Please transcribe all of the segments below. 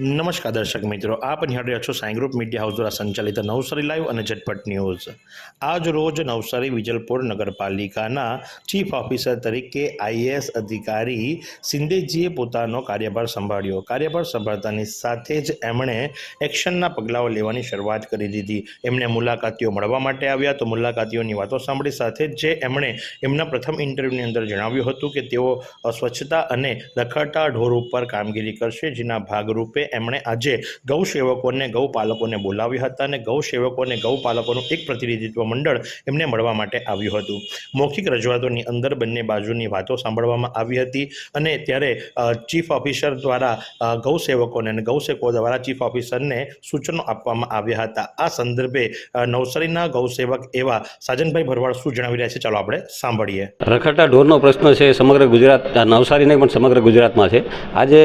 નમસ્કાર દર્શક મિત્રો, આપ નિહાળી રહ્યા છો સાઈ મીડિયા હાઉસ દ્વારા સંચાલિત નવસારી લાઈવ અને ઝટપટ ન્યૂઝ. આજ રોજ નવસારી વિજલપુર નગરપાલિકાના ચીફ ઓફિસર તરીકે આઈએએસ અધિકારી સિંદેજીએ પોતાનો કાર્યભાર સંભાળ્યો. કાર્યભાર સંભાળતાની સાથે જ એમણે એક્શનના પગલાઓ લેવાની શરૂઆત કરી દીધી. એમણે મુલાકાતીઓ મળવા માટે આવ્યા તો મુલાકાતીઓની વાતો સાંભળી સાથે જ એમણે એમના પ્રથમ ઇન્ટરવ્યૂની અંદર જણાવ્યું હતું કે તેઓ સ્વચ્છતા અને રખડતા ઢોર ઉપર કામગીરી કરશે, જેના ભાગરૂપે એમણે આજે ગૌ સેવકોને ગૌપાલકોને બોલાવ્યા હતા અને ગૌ સેવકોને ગૌપાલકોનું એક પ્રતિનિધિત્વ મંડળ એમને મળવા માટે આવ્યું હતું. મૌખિક રજૂઆતોની અંદર બંને બાજુની વાતો સાંભળવામાં આવી હતી અને ત્યારે ચીફ ઓફિસર દ્વારા ગૌ સેવકોને અને ગૌસેવકો દ્વારા ચીફ ઓફિસરને સૂચનો આપવામાં આવ્યા હતા. આ સંદર્ભે નવસારીના ગૌસેવક એવા સાજનભાઈ ભરવાડ શું જણાવી રહ્યા છે? ચાલો આપણે સાંભળીએ. રખડતા ઢોરનો પ્રશ્ન છે સમગ્ર ગુજરાત નવસારીને પણ સમગ્ર ગુજરાતમાં છે. આજે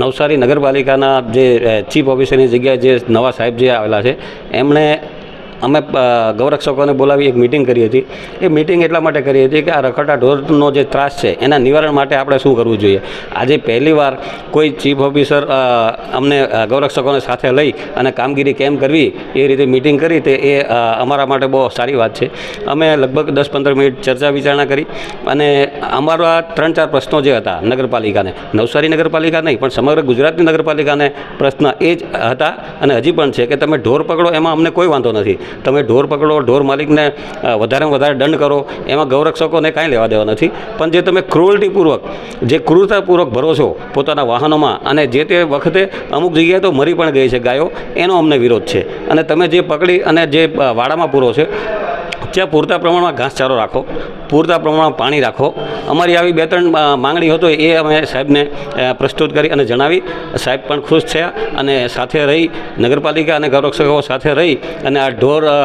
નવસારી નવસારી નગરપાલિકાના જે ચીફ ઓફિસરની જગ્યાએ જે નવા સાહેબ જે આવેલા છે, એમણે, અમે ગૌરક્ષકોને બોલાવી એક મિટિંગ કરી હતી. એ મિટિંગ એટલા માટે કરી હતી કે આ રખડતા ઢોરનો જે ત્રાસ છે, એના નિવારણ માટે આપણે શું કરવું જોઈએ? આજે પહેલીવાર કોઈ ચીફ ઓફિસર અમને ગૌરક્ષકોને સાથે લઈ અને કામગીરી કેમ કરવી એ રીતે મિટિંગ કરી તે એ અમારા માટે બહુ સારી વાત છે. અમે લગભગ દસ પંદર મિનિટ ચર્ચા વિચારણા કરી અને અમારા ત્રણ ચાર પ્રશ્નો જે હતા નગરપાલિકાને, નવસારી નગરપાલિકા નહીં, પણ સમગ્ર ગુજરાતની નગરપાલિકાને પ્રશ્ન એ જ હતા અને હજી પણ છે કે તમે ઢોર પકડો એમાં અમને કોઈ વાંધો નથી. તમે ઢોર પકડો, ઢોર માલિકને વધારેમાં વધારે દંડ કરો, એમાં ગૌરક્ષકોને કાંઈ લેવા દેવા નથી. પણ જે તમે ક્રુઅલ્ટીપૂર્વક જે ક્રૂરતાપૂર્વક ભરો છો પોતાના વાહનોમાં અને જે તે વખતે અમુક જગ્યાએ તો મરી પણ ગઈ છે ગાયો, એનો અમને વિરોધ છે. અને તમે જે પકડી અને જે વાડામાં પૂરો છે ત્યાં પૂરતા પ્રમાણમાં ઘાસચારો રાખો પૂરતા પ્રમાણમાં પાણી રાખો અમારી આવી બે ત્રણ અ, માંગણી હતો એ અમે સાહેબને અ, પ્રસ્તુત કરી અને જણાવી સાહેબ પણ ખુશ થયા અને સાથે રહી નગરપાલિકા અને ગૌરક્ષકો સાથે રહી અને આ ઢોર અ,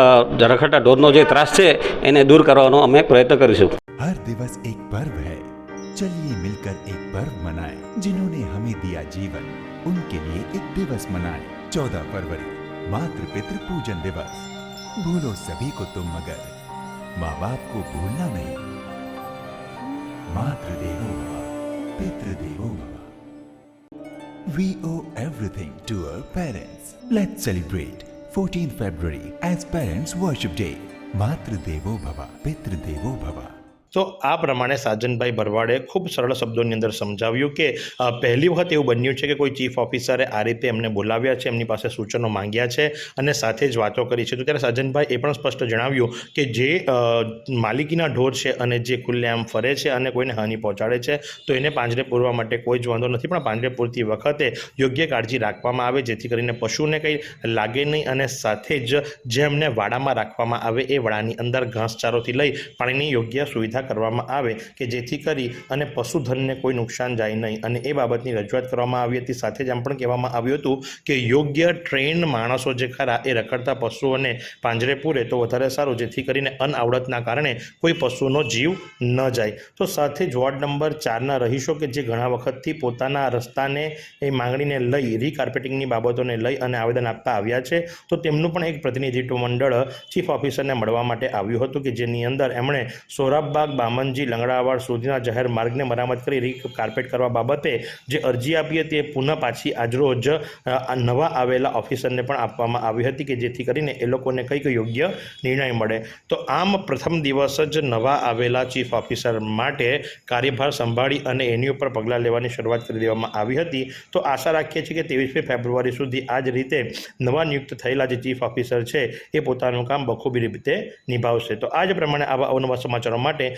રખડતા ઢોરનો જે ત્રાસ છે એને દૂર કરવાનો અમે પ્રયત્ન કરીશું हर दिवस एक पर्व है चलिए मिलकर एक पर्व मनाएं जिन्होंने हमें दिया जीवन उनके लिए एक दिवस मनाएं चौदह फरवरी मातृ पितृ पूजन दिवस भूलो सभी को तुम मगर माँ बाप को भूलना नहीं मातृदेवो भव पितृदेवो भव We owe everything to our parents. Let's celebrate 14th February as Parents Worship Day. Matrudevo Bhava, Pitradevo Bhava. તો આ પ્રમાણે સાજનભાઈ ભરવાડે ખૂબ સરળ શબ્દોની અંદર સમજાવ્યું કે પહેલી વખત એવું બન્યું છે કે કોઈ ચીફ ઓફિસરે આ રીતે એમને બોલાવ્યા છે, એમની પાસે સૂચનો માંગ્યા છે અને સાથે જ વાતો કરી છે. તો ત્યારે સાજનભાઈ એ પણ સ્પષ્ટ જણાવ્યું કે જે માલિકીના ઢોર છે અને જે ખુલ્લેઆમ ફરે છે અને કોઈને હાનિ પહોંચાડે છે, તો એને પાંજરે પૂરવા માટે કોઈ જ વાંધો નથી. પણ પાંજરે પૂરતી વખતે યોગ્ય કાળજી રાખવામાં આવે, જેથી કરીને પશુને કંઈ લાગે નહીં અને સાથે જ જેમને વાડામાં રાખવામાં આવે એ વાડાની અંદર ઘાસચારોથી લઈ પાણીની યોગ્ય સુવિધા કરવામાં આવે કે જેથી કરી અને પશુધનને કોઈ નુકસાન જાય નહીં. અને એ બાબતની રજૂઆત કરવામાં આવી હતી. સાથે જ એમ પણ કહેવામાં આવ્યું હતું કે યોગ્ય ટ્રેન માણસો જે ખરા એ રખડતા પશુઓને પાંજરે પૂરે તો વધારે સારું, જેથી કરીને અનઆવડતના કારણે કોઈ પશુનો જીવ ન જાય. તો સાથે જ વોર્ડ નંબર ચારના રહીશો કે જે ઘણા વખતથી પોતાના રસ્તાને એ માંગણીને લઈ રીકાર્પેટિંગની બાબતોને લઈ અને આવેદન આપતા આવ્યા છે, તો તેમનું પણ એક પ્રતિનિધિત્વ મંડળ ચીફ ઓફિસરને મળવા માટે આવ્યું હતું કે જેની અંદર એમણે સોરાબબાગ બામનજી લંગડાવાડ સુધીના જાહેર માર્ગને મરામત કરી રી કાર્પેટ કરવા બાબતે જે અરજી આપી હતી એ પુનઃ પાછી આજરોજ નવા આવેલા ઓફિસરને પણ આપવામાં આવી હતી કે જેથી કરીને એ લોકોને કંઈક યોગ્ય નિર્ણય મળે. તો આમ પ્રથમ દિવસ જ નવા આવેલા ચીફ ઓફિસર માટે કાર્યભાર સંભાળી અને એની ઉપર પગલાં લેવાની શરૂઆત કરી દેવામાં આવી હતી. તો આશા રાખીએ છીએ કે ત્રેવીસમી ફેબ્રુઆરી સુધી આ જ રીતે નવા નિયુક્ત થયેલા જે ચીફ ઓફિસર છે એ પોતાનું કામ બખૂબી રીતે નિભાવશે. તો આ જ પ્રમાણે આવા અવનવા સમાચારો માટે